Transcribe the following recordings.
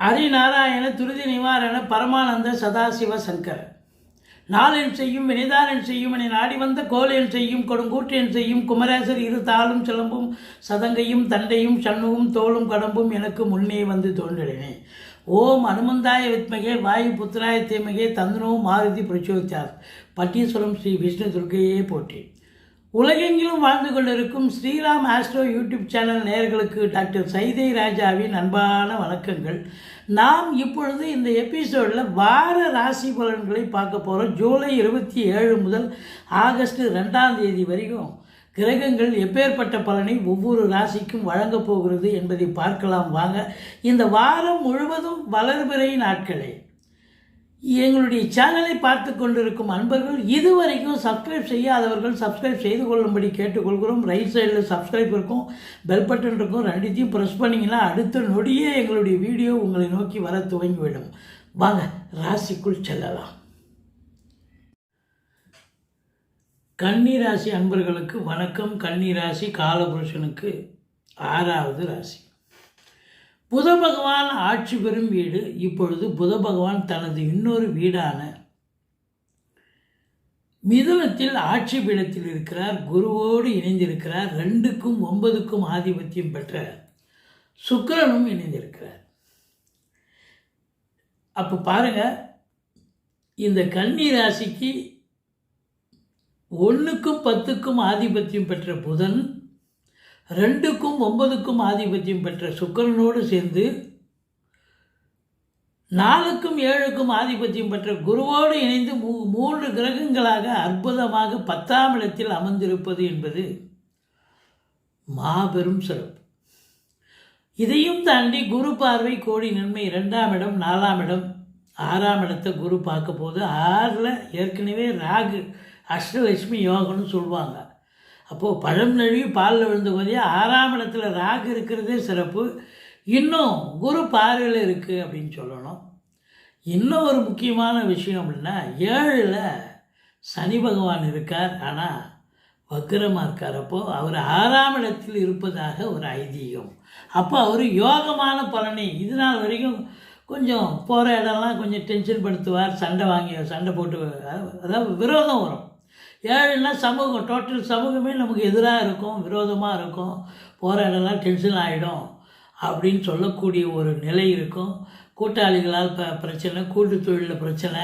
ஹரிநாராயண துருதி நிவாரண பரமானந்த சதாசிவ சங்கர. நாளென் செய்யும் வினைதானன் செய்யும் என நாடி வந்த கோலையன் செய்யும் கொடுங்கூற்றேன் செய்யும் குமரேசர் இரு தாளும் சிலம்பும் சதங்கையும் தண்டையும் சண்முகும் தோளும் கடம்பும் எனக்கு முன்னே வந்து தோன்றினே. ஓம் அனுமந்தாய வித்மகே வாயு புத்திராய தீமகே தந்தனோ மாருதி பிரச்சோதித்தார் பட்டீஸ்வரம் ஸ்ரீ விஷ்ணு துர்க்கையே போற்றி. உலகெங்கிலும் வாழ்ந்து கொண்டிருக்கும் ஸ்ரீராம் ஆஸ்ட்ரோ யூடியூப் சேனல் நேயர்களுக்கு டாக்டர் சைதை ராஜாவின் அன்பான வணக்கங்கள். நாம் இப்பொழுது இந்த எபிசோடில் வார ராசி பலன்களை பார்க்க போகிறோம் ஜூலை இருபத்தி ஏழு முதல் ஆகஸ்ட் ரெண்டாம் தேதி வரைக்கும் கிரகங்கள் எப்பேற்பட்ட பலனை ஒவ்வொரு ராசிக்கும் வழங்கப் போகிறது என்பதை பார்க்கலாம். வாங்க இந்த வாரம் முழுவதும் வளர்பிறை நாட்களே. எங்களுடைய சேனலை பார்த்து கொண்டிருக்கும் அன்பர்கள் இதுவரைக்கும் சப்ஸ்கிரைப் செய்யாதவர்கள் சப்ஸ்கிரைப் செய்து கொள்ளும்படி கேட்டுக்கொள்கிறோம். ரைட் சைடில் சப்ஸ்கிரைப் இருக்கும் பெல் பட்டன் இருக்கும். ரெண்டுத்தையும் ப்ரெஸ் பண்ணிங்கன்னா அடுத்த நொடியே எங்களுடைய வீடியோ உங்களை நோக்கி வர துவங்கிவிடும். வாங்க ராசிக்குள் செல்லலாம். கன்னிராசி அன்பர்களுக்கு வணக்கம். கன்னிராசி காலபுருஷனுக்கு ஆறாவது ராசி. புத பகவான் ஆட்சி பெறும் வீடு இப்பொழுது புத பகவான் தனது இன்னொரு வீடான மிதுனத்தில் ஆட்சி பீடத்தில் இருக்கிறார் குருவோடு இணைந்திருக்கிறார் ரெண்டுக்கும் ஒன்பதுக்கும் ஆதிபத்தியம் பெற்ற சுக்கிரனும் இணைந்திருக்கிறார். அப்போ பாருங்க இந்த கன்னி ராசிக்கு ஒன்றுக்கும் பத்துக்கும் ஆதிபத்தியம் பெற்ற புதன் ரெண்டுக்கும் ஒன்பதுக்கும் ஆதிபத்தியம் பெற்ற சுக்கரனோடு சேர்ந்து நாலுக்கும் ஏழுக்கும் ஆதிபத்தியம் பெற்ற குருவோடு இணைந்து மூ மூன்று கிரகங்களாக அற்புதமாக பத்தாம் இடத்தில் அமர்ந்திருப்பது என்பது மாபெரும் சிறப்பு. இதையும் தாண்டி குரு பார்வை கோடி நன்மை இரண்டாம் இடம் நாலாம் இடம் ஆறாம் இடத்தை குரு பார்க்க போது ஆறில் ஏற்கனவே ராகு அஷ்டலட்சுமி யோகம்னு சொல்லுவாங்க அப்போது பழம் நழுவி பாலில் விழுந்த போதே ஆறாம் இடத்துல ராகு இருக்கிறதே சிறப்பு. இன்னும் குரு பார்வையில் இருக்குது அப்படின்னு சொல்லணும். இன்னும் ஒரு முக்கியமான விஷயம் அப்படின்னா ஏழில் சனி பகவான் இருக்கார். ஆனால் வக்கரமாக இருக்கார். அப்போது அவர் ஆறாம் இடத்தில் இருப்பதாக ஒரு ஐதீகம். அப்போ அவர் யோகமான பலனை இது நாள் வரைக்கும் கொஞ்சம் போகிற இடம்லாம் கொஞ்சம் டென்ஷன் படுத்துவார். சண்டை வாங்கி சண்டை போட்டு அதாவது விரோதம் வரும். ஏழைன்னா சமூகம் டோட்டல் சமூகமே நமக்கு எதிராக இருக்கும் விரோதமாக இருக்கும். போகிற இடம்லாம் டென்ஷன் ஆகிடும் அப்படின்னு சொல்லக்கூடிய ஒரு நிலை இருக்கும். கூட்டாளிகளால் ப பிரச்சனை கூட்டு தொழிலில் பிரச்சனை.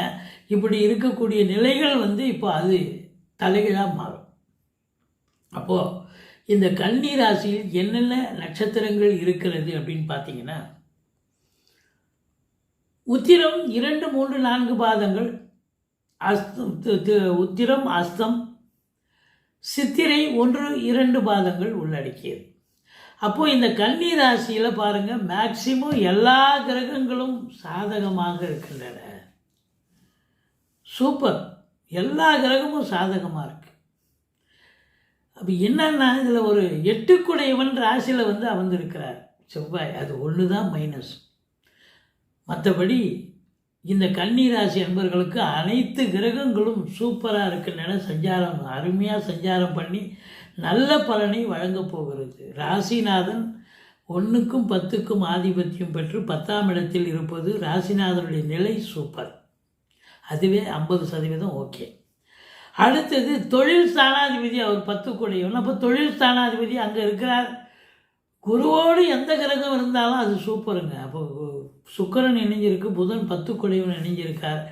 இப்படி இருக்கக்கூடிய நிலைகள் வந்து இப்போ அது தலைகீழாக மாறும். அப்போது இந்த கன்னி ராசியில் என்னென்ன நட்சத்திரங்கள் இருக்கிறது அப்படின்னு பார்த்தீங்கன்னா உத்திரம் இரண்டு மூன்று நான்கு பாதங்கள் அஸ்தம் உத்திரம் அஸ்தம். சித்திரை ஒன்று இரண்டு பாதங்கள் உள்ளடக்கியது. அப்போது இந்த கன்னி ராசியில் பாருங்கள் மேக்சிமம் எல்லா கிரகங்களும் சாதகமாக இருக்கின்றன. சூப்பர் எல்லா கிரகமும் சாதகமாக இருக்கு. அப்போ என்னன்னா இதில் ஒரு எட்டுக்குடையவன் ராசியில் வந்து அமர்ந்திருக்கிறார். செவ்வாய் அது ஒன்று தான் மைனஸ் மற்றபடி இந்த கன்னிராசி அன்பர்களுக்கு அனைத்து கிரகங்களும் சூப்பராக இருக்கின்றன சஞ்சாரம் அருமையாக சஞ்சாரம் பண்ணி நல்ல பலனை வழங்கப் போகிறது. ராசிநாதன் ஒன்றுக்கும் பத்துக்கும் ஆதிபத்தியம் பெற்று பத்தாம் இடத்தில் இருப்பது ராசிநாதனுடைய நிலை சூப்பர் அதுவே ஐம்பது சதவீதம் ஓகே அடுத்தது தொழில் ஸ்தானாதிபதி அவர் பத்து கூடையவன். அப்போ தொழில் ஸ்தானாதிபதி அங்கே இருக்கிறார். குருவோடு எந்த கிரகம் இருந்தாலும் அது சூப்பருங்க அப்போ சுக்கிரன் இணைஞ்சிருக்கு புதன் பத்து குடைவன் இணைஞ்சிருக்கார்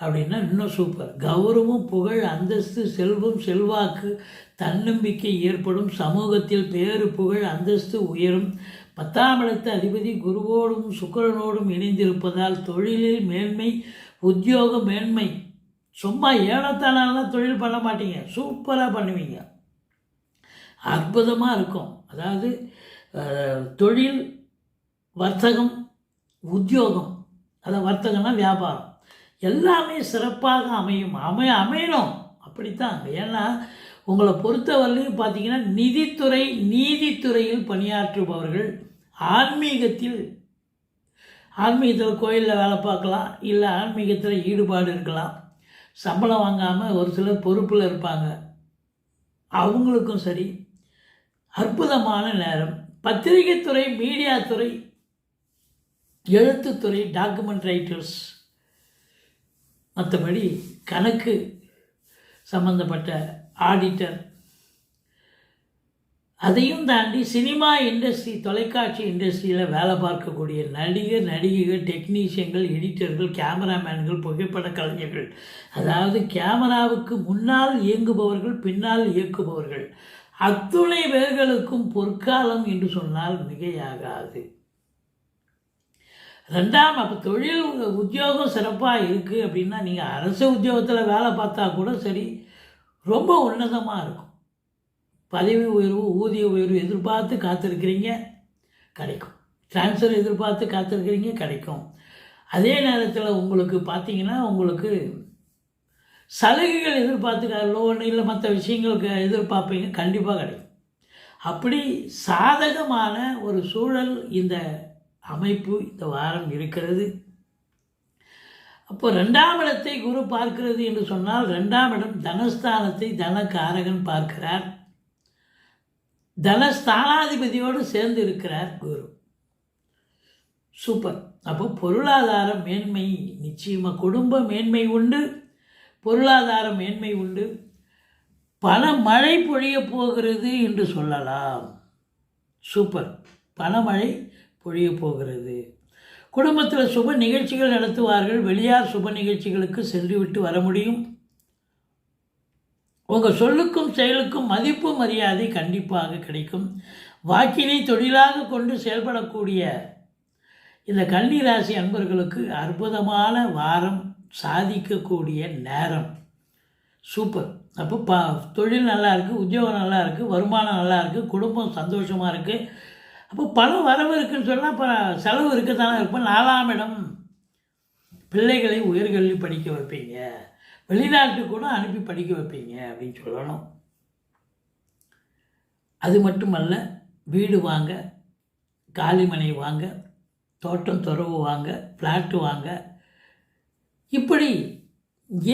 அப்படின்னா இன்னும் சூப்பர் கௌரவம் புகழ் அந்தஸ்து செல்வம் செல்வாக்கு தன்னம்பிக்கை ஏற்படும். சமூகத்தில் பேறு புகழ் அந்தஸ்து உயரும். பத்தாம் இடத்து அதிபதி குருவோடும் சுக்கரனோடும் இணைந்திருப்பதால் தொழிலில் மேன்மை உத்தியோக மேன்மை. சும்மா ஏனத்தானாலாம் தொழில் பண்ண மாட்டீங்க. சூப்பராக பண்ணுவீங்க. அற்புதமாக இருக்கும். அதாவது தொழில் வர்த்தகம் உத்தியோகம். அதை வர்த்தகம்னா வியாபாரம். எல்லாமே சிறப்பாக அமையும். அமைய அமையணும். அப்படித்தான் ஏன்னா உங்களை பொறுத்தவரையிலையும் பார்த்தீங்கன்னா நிதித்துறை நீதித்துறையில் பணியாற்றுபவர்கள் ஆன்மீகத்தில் ஆன்மீகத்தில் கோயிலில் வேலை பார்க்கலாம் இல்லை ஆன்மீகத்தில் ஈடுபாடு இருக்கலாம். சம்பளம் வாங்காமல் ஒரு சிலர் பொறுப்பில் இருப்பாங்க. அவங்களுக்கும் சரி. அற்புதமான நேரம். பத்திரிகைத்துறை மீடியா துறை எழுத்துத்துறை டாக்குமெண்ட் ரைட்டர்ஸ் மற்றபடி கணக்கு சம்பந்தப்பட்ட ஆடிட்டர் அதையும் தாண்டி சினிமா இண்டஸ்ட்ரி தொலைக்காட்சி இண்டஸ்ட்ரியில் வேலை பார்க்கக்கூடிய நடிகர் நடிகைகள் டெக்னீஷியன்கள் எடிட்டர்கள் கேமராமேன்கள் புகைப்பட கலைஞர்கள். அதாவது கேமராவுக்கு முன்னால் இயங்குபவர்கள் பின்னால் இயக்குபவர்கள். அத்துணை பேர்களுக்கும் பொற்காலம் என்று சொன்னால் மிகையாகாது. ரெண்டாம் அப்போ தொழில் உத்தியோகம் சிறப்பாக இருக்குது அப்படின்னா நீங்கள் அரசு உத்தியோகத்தில் வேலை பார்த்தா கூட சரி ரொம்ப உன்னதமாக இருக்கும். பதவி உயர்வு ஊதிய உயர்வு எதிர்பார்த்து காத்திருக்கிறீங்க கிடைக்கும். ட்ரான்ஸ்ஃபர் எதிர்பார்த்து காத்திருக்கிறீங்க கிடைக்கும். அதே நேரத்தில் உங்களுக்கு பார்த்தீங்கன்னா உங்களுக்கு சலுகைகள் எதிர்பார்த்து லோன் இல்லை மற்ற விஷயங்களுக்கு எதிர்பார்ப்பீங்க கண்டிப்பாக கிடைக்கும். அப்படி சாதகமான ஒரு சூழல் இந்த அமைப்பு இந்த வாரம் இருக்கிறது. அப்போ ரெண்டாம் இடத்தை குரு பார்க்கிறது என்று சொன்னால் ரெண்டாம் இடம் தனஸ்தானத்தை தனகாரகன் பார்க்கிறார். தனஸ்தானாதிபதியோடு சேர்ந்து இருக்கிறார் குரு. சூப்பர். அப்போ பொருளாதார மேன்மை நிச்சயமாக குடும்ப மேன்மை உண்டு. பொருளாதார மேன்மை உண்டு. பல மழை பொழிய போகிறது என்று சொல்லலாம். சூப்பர். பணமழை பொழிய போகிறது. குடும்பத்தில் சுப நிகழ்ச்சிகள் நடத்துவார்கள். வெளியார் சுப நிகழ்ச்சிகளுக்கு சென்றுவிட்டு வர முடியும். உங்கள் சொல்லுக்கும் செயலுக்கும் மதிப்பு மரியாதை கண்டிப்பாக கிடைக்கும். வாக்கினை தொழிலாக கொண்டு செயல்படக்கூடிய இந்த கன்னிராசி அன்பர்களுக்கு அற்புதமான வாரம் சாதிக்கக்கூடிய நேரம். சூப்பர். அப்போ பா தொழில் நல்லா இருக்குது உத்தியோகம் நல்லா இருக்குது வருமானம் நல்லா இருக்குது குடும்பம் சந்தோஷமாக இருக்குது அப்போ பணம் வரவு இருக்குன்னு சொன்னால் இப்போ செலவு இருக்க. தானே இருப்போம் நாலாம் இடம். பிள்ளைகளை உயர்கல்வி படிக்க வைப்பீங்க. வெளிநாட்டு கூட அனுப்பி படிக்க வைப்பீங்க அப்படின்னு சொல்லணும். அது மட்டுமல்ல வீடு வாங்க காலிமனை வாங்க தோட்டம் துறவு வாங்க ஃப்ளாட்டு வாங்க. இப்படி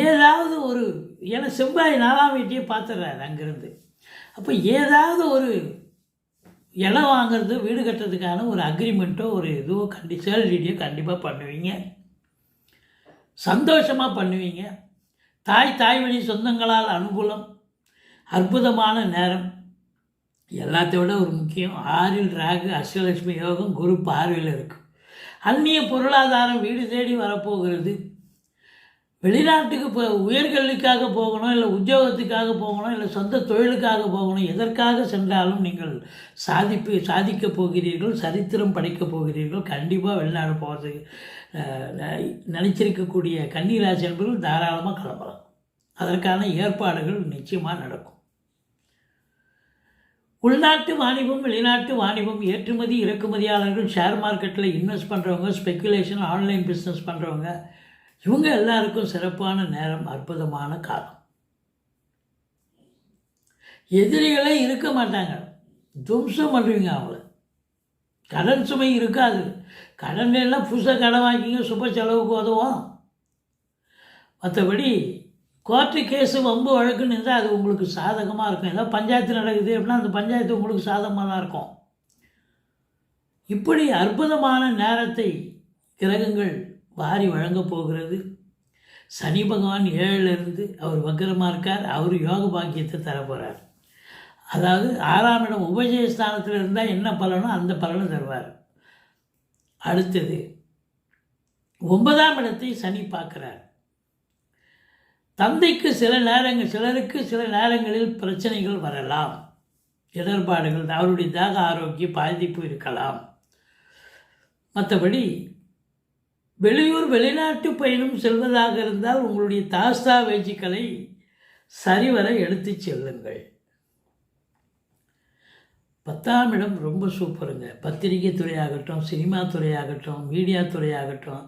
ஏதாவது ஒரு ஏன்னா செவ்வாய் நாலாம் வீட்டையே பார்த்துடுறாரு அங்கேருந்து. அப்போ ஏதாவது ஒரு இடம் வாங்குறது வீடு கட்டுறதுக்கான ஒரு அக்ரிமெண்ட்டோ ஒரு இதுவோ கண்டி சேல் டீடியோ கண்டிப்பாக பண்ணுவீங்க. சந்தோஷமாக பண்ணுவீங்க. தாய் தாய் வழி சொந்தங்களால் அனுகூலம் அற்புதமான நேரம். எல்லாத்தை விட ஒரு முக்கியம் ஆறில் ராகு அஷ்டலட்சுமி யோகம் குரு பார்வையில் இருக்கும். அந்நிய பொருளாதாரம் வீடு தேடி வரப்போகிறது. வெளிநாட்டுக்கு இப்போ உயர்கல்விக்காக போகணும் இல்லை உத்தியோகத்துக்காக போகணும் இல்லை சொந்த தொழிலுக்காக போகணும் எதற்காக சென்றாலும் நீங்கள் சாதிப்பு சாதிக்கப் போகிறீர்கள் சரித்திரம் படைக்கப் போகிறீர்கள் கண்டிப்பாக வெளிநாடு போகிறதுக்கு நினச்சிருக்கக்கூடிய கன்னிராசி என்பவர்கள் தாராளமாக கிளம்பலாம். அதற்கான ஏற்பாடுகள் நிச்சயமாக நடக்கும். உள்நாட்டு வாணிபம் வெளிநாட்டு வாணிபம் ஏற்றுமதி இறக்குமதியாளர்கள் ஷேர் மார்க்கெட்டில் இன்வெஸ்ட் பண்ணுறவங்க ஸ்பெக்குலேஷன் ஆன்லைன் பிஸ்னஸ் பண்ணுறவங்க இவங்க எல்லாருக்கும் சிறப்பான நேரம் அற்புதமான காலம். எதிரிகளே இருக்க மாட்டாங்க. தும்சம் பண்ணுவீங்க அவங்கள. கடன் சுமை இருக்காது. கடன் எல்லாம் புதுசாக கடன் வாங்கிங்க சுப செலவுக்கு உதவும். மற்றபடி கோர்ட்டு கேஸு வம்பு வழக்குன்னு இருந்தால் அது உங்களுக்கு சாதகமாக இருக்கும். ஏதாவது பஞ்சாயத்து நடக்குது அப்படின்னா அந்த பஞ்சாயத்து உங்களுக்கு சாதகமாக தான் இருக்கும். இப்படி அற்புதமான நேரத்தை கிரகங்கள் வாரி வழங்கப் போகிறது. சனி பகவான் ஏழிலிருந்து அவர் வக்கரமாக இருக்கார். அவர் யோக பாக்கியத்தை தரப்போகிறார் அதாவது ஆறாம் இடம் உபஜயஸ்தானத்தில் இருந்தால் என்ன பலனோ அந்த பலனை தருவார். அடுத்தது ஒன்பதாம் இடத்தை சனி பார்க்குறார். தந்தைக்கு சில நேரங்கள் சிலருக்கு சில நேரங்களில் பிரச்சனைகள் வரலாம். இடர்பாடுகள் அவருடைய தாக ஆரோக்கிய பாதிப்பு இருக்கலாம். மற்றபடி வெளியூர் வெளிநாட்டு பயணம் செல்வதாக இருந்தால் உங்களுடைய தாஸ்தா வேஜிக்களை சரிவர எடுத்து செல்லுங்கள். பத்தாம் இடம் ரொம்ப சூப்பருங்க. பத்திரிகை துறையாகட்டும் சினிமா துறையாகட்டும் மீடியா துறையாகட்டும்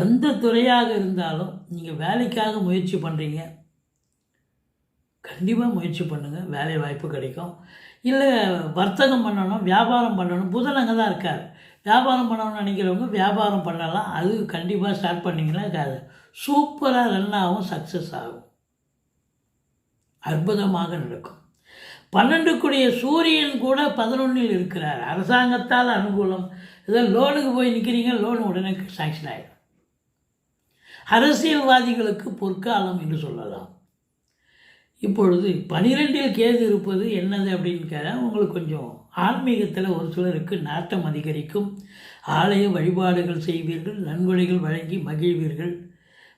எந்த துறையாக இருந்தாலும் நீங்கள் வேலைக்காக முயற்சி பண்ணுறீங்க கண்டிப்பாக முயற்சி பண்ணுங்கள் வேலை வாய்ப்பு கிடைக்கும். இல்லை வர்த்தகம் பண்ணணும் வியாபாரம் பண்ணணும். புதன் அங்கே தான் இருக்கார். வியாபாரம் பண்ணணும்னு நினைக்கிறவங்க வியாபாரம் பண்ணலாம். அது கண்டிப்பாக ஸ்டார்ட் பண்ணிங்கன்னா சூப்பராக ரன் ஆகும் சக்ஸஸ் ஆகும். அற்புதமாக நடக்கும். பன்னெண்டுக்குடைய சூரியன் கூட பதினொன்றில் இருக்கிறார். அரசாங்கத்தால் அனுகூலம். ஏதோ லோனுக்கு போய் நிற்கிறீங்க லோன் உடனே சாங்ஷன் ஆகிடும் அரசியல்வாதிகளுக்கு பொற்காலம் என்று சொல்லலாம். இப்பொழுது பனிரெண்டில் கேது இருப்பது என்னது அப்படின்னு கேட்டால் உங்களுக்கு கொஞ்சம் ஆன்மீகத்தில் ஒரு சிலருக்கு நாட்டம் அதிகரிக்கும். ஆலய வழிபாடுகள் செய்வீர்கள் நன்கொடைகள் வழங்கி மகிழ்வீர்கள்.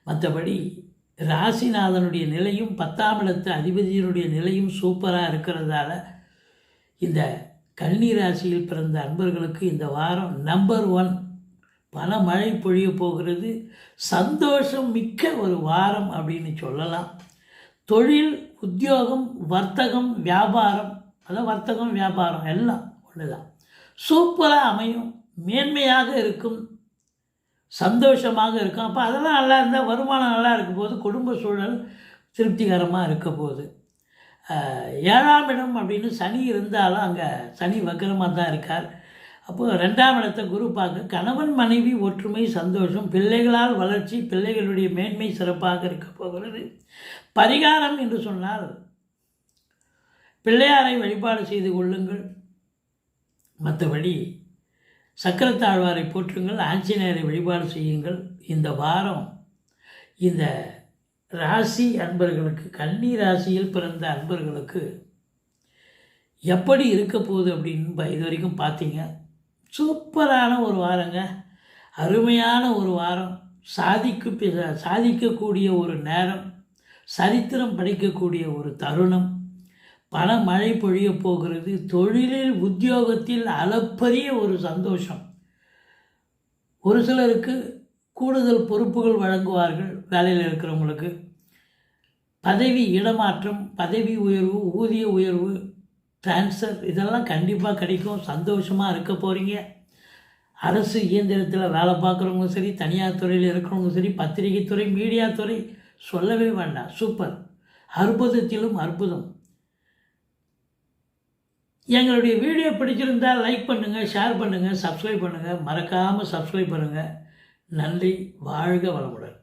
மற்றபடி ராசிநாதனுடைய நிலையும் பத்தாம் இடத்து அதிபதியினுடைய நிலையும் சூப்பராக இருக்கிறதால இந்த கன்னி ராசியில் பிறந்த அன்பர்களுக்கு இந்த வாரம் நம்பர் ஒன். பல மழை பொழிய போகிறது. சந்தோஷம் மிக்க ஒரு வாரம் அப்படின்னு சொல்லலாம். தொழில் உத்தியோகம் வர்த்தகம் வியாபாரம் அதான் வர்த்தகம் வியாபாரம் எல்லாம் ஒன்று தான் சூப்பராக அமையும் மேன்மையாக இருக்கும் சந்தோஷமாக இருக்கும். அப்போ அதெல்லாம் நல்லா இருந்தால் வருமானம் நல்லா இருக்கும் போது குடும்ப சூழல் திருப்திகரமாக இருக்க போகுது ஏழாம் இடம் அப்படின்னு சனி இருந்தாலும் அங்கே சனி வக்கரமாக தான் இருக்கார். அப்போது ரெண்டாம் இடத்தை குரு பார்க்க கணவன் மனைவி ஒற்றுமை சந்தோஷம் பிள்ளைகளால் வளர்ச்சி பிள்ளைகளுடைய மேன்மை சிறப்பாக இருக்க போகிறது. பரிகாரம் என்று சொன்னால் பிள்ளையாரை வழிபாடு செய்து கொள்ளுங்கள். மற்றபடி சக்கரத்தாழ்வாரை போற்றுங்கள் ஆஞ்சநேயரை வழிபாடு செய்யுங்கள். இந்த வாரம் இந்த ராசி அன்பர்களுக்கு கன்னி ராசியில் பிறந்த அன்பர்களுக்கு எப்படி இருக்க போகுது அப்படின்னு இது வரைக்கும் பார்த்தீங்க. சூப்பரான ஒரு வாரங்க. அருமையான ஒரு வாரம். சாதிக்கு சாதிக்கக்கூடிய ஒரு நேரம். சரித்திரம் படைக்கக்கூடிய ஒரு தருணம். பல மழை பொழிய போகிறது. தொழிலில் உத்தியோகத்தில் அளப்பரிய ஒரு சந்தோஷம். ஒரு சிலருக்கு கூடுதல் பொறுப்புகள் வழங்குவார்கள் வேலையில் இருக்கிறவங்களுக்கு. பதவி இடமாற்றம் பதவி உயர்வு ஊதிய உயர்வு ட்ரான்ஸ்ஃபர் இதெல்லாம் கண்டிப்பாக கிடைக்கும். சந்தோஷமாக இருக்க போகிறீங்க அரசு இயந்திரத்தில் வேலை பார்க்குறவங்களும் சரி தனியார் துறையில் இருக்கிறவங்களும் சரி பத்திரிகை துறை மீடியா துறை சொல்லவே வேண்டாம். சூப்பர் அற்புதத்திலும் அற்புதம். எங்களுடைய வீடியோ பிடிச்சிருந்தால் லைக் பண்ணுங்கள் ஷேர் பண்ணுங்கள் சப்ஸ்கிரைப் பண்ணுங்கள் மறக்காமல் சப்ஸ்கிரைப் பண்ணுங்கள் நன்றி. வாழ்க வளமுடன்.